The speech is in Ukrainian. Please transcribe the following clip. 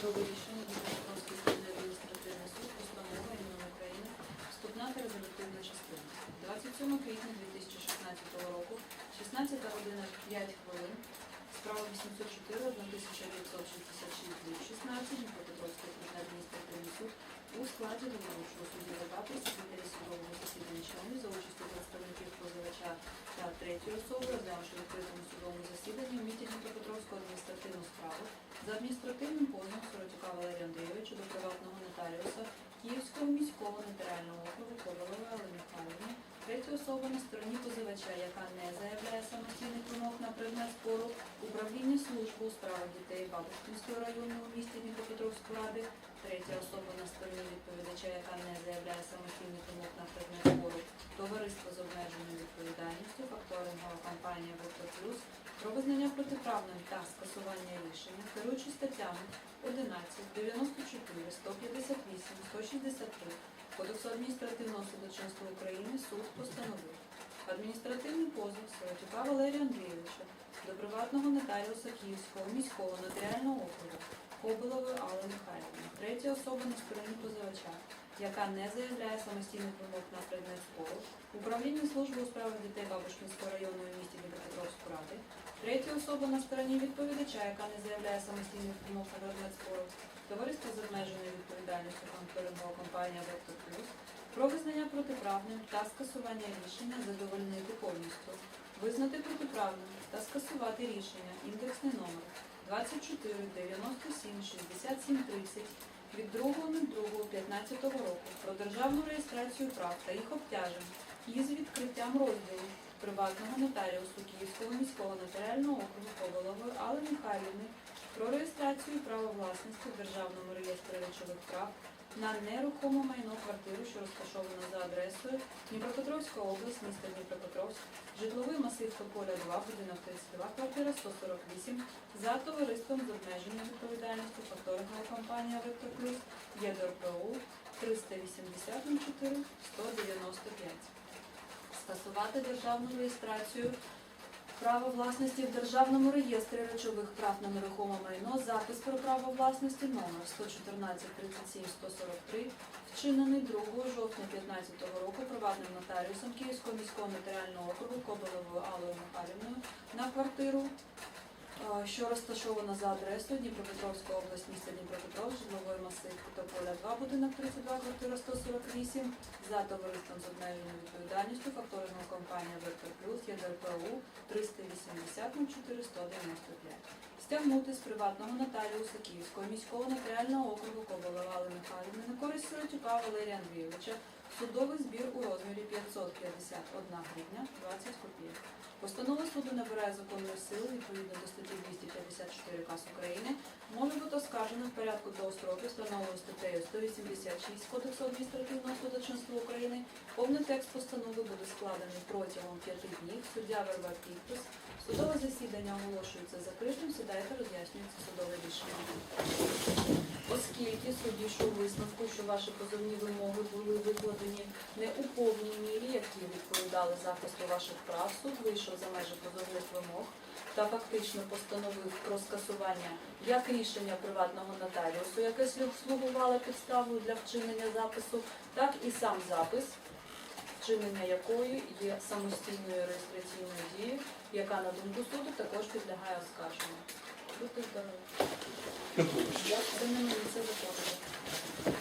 судове рішення Дніпропетровський судовий адміністративний суд, постанова імені України, вступна та резолютивна частина. 27 квітня 2016 року, 16 година 5 хвилин, справа 804, 1966, 16, Дніпропетровський окружний адміністративний суд у складі головуючого судді Легати, секретарі судового засідання членів за участю представників позивача та третьої особи, розглянувши відкритому судовому засіданні в адміністративну справу за адміністративним позовом Соротюка Валерія Андрійовича до приватного нотаріуса Київського міського нотаріального округу Ковалової Алли Михайлівни, третя особа на стороні позивача, яка не заявляє самостійних вимог на предмет спору, управління служби у справах дітей Бабушкінського району у місті Дніпропетровської ради, третя особа на стороні відповідача, яка не заявляє самостійних вимог на предмет спору, товариство з обмеженою відповідальністю, факторингова компанія «Вектор Плюс», про визнання протиправним та скасування рішення, керуючи статтями 11, 94, 158, 163 Кодексу адміністративного судочинства України суд постановив. Адміністративний позов Сиротюка Валерія Андрійовича до приватного нотаріуса Київського міського нотаріального округу Кобилової Алли Михайлівни, третя особа на стороні позивача, яка не заявляє самостійних вимог на предмет спору, управління служби у справах дітей Бабушкінського району у місті Дніпропетровської ради, третя особа на стороні відповідача, яка не заявляє самостійних вимог на предмет спору, товариство з обмеженою відповідальністю конкурентова компанія Вектор Плюс про визнання протиправним та скасування рішення задовольнити повністю, визнати протиправним та скасувати рішення індексний номер 24 97 67 30 від 2.02.15 року про державну реєстрацію прав та їх обтяжень із відкриттям розділу приватного нотаріусу Київського міського нотаріального округу Ковалової Алли Михайлівни про реєстрацію права власності в Державному реєстрі речових прав на нерухоме майно квартиру, що розташована за адресою Дніпропетровська область, місто Дніпропетровськ, житловий масив Тополя 2, будинок 32, квартира 148, за товариством з обмеженою відповідальністю факторингова компанія Плюс, ЄДРПУ 380 04 195. Скасувати державну реєстрацію Право власності в Державному реєстрі речових прав на нерухоме майно, запис про право власності номер 114 37 143, вчинений 2 жовтня 2015 року приватним нотаріусом Київського міського нотаріального округу Кобиловою Аллою Михайлівною на квартиру, що розташована за адресою Дніпропетровська область, місто Дніпропетров, житловий масив Тополя 2, будинок 32, квартира 148, за товариством з обмеженою відповідальністю факторингова компанія Вектор Плюс, ЄДРПУ 380 04 195. Стягнути з приватного нотаріуса Київського міського нотаріального округу Михайлівни на користь Сиротюка Валерія Андрійовича судовий збір у розмірі 551 гривня 20 копійок. Постанова суду набирає законної сили відповідно до статті 254 КАС України, може бути оскаржена в порядку до строку, встановленого статтею 186 Кодексу адміністративного судочинства України. Повний текст постанови буде складений протягом 5 днів. Суддя верба підпис. Судове засідання оголошується закритим. Сідайте, роз'яснюється судове рішення. Оскільки суд дійшов висновку, що ваші позовні вимоги були викладені не у повній мірі, які відповідали захисту ваших прав, суд вийшов за межі позовних вимог та фактично постановив про скасування як рішення приватного нотаріусу, яке слугувало підставою для вчинення запису, так і сам запис, вчинення якої є самостійною реєстраційною дією, яка на думку суду також підлягає оскарженню. Будьте здорові. Це закон.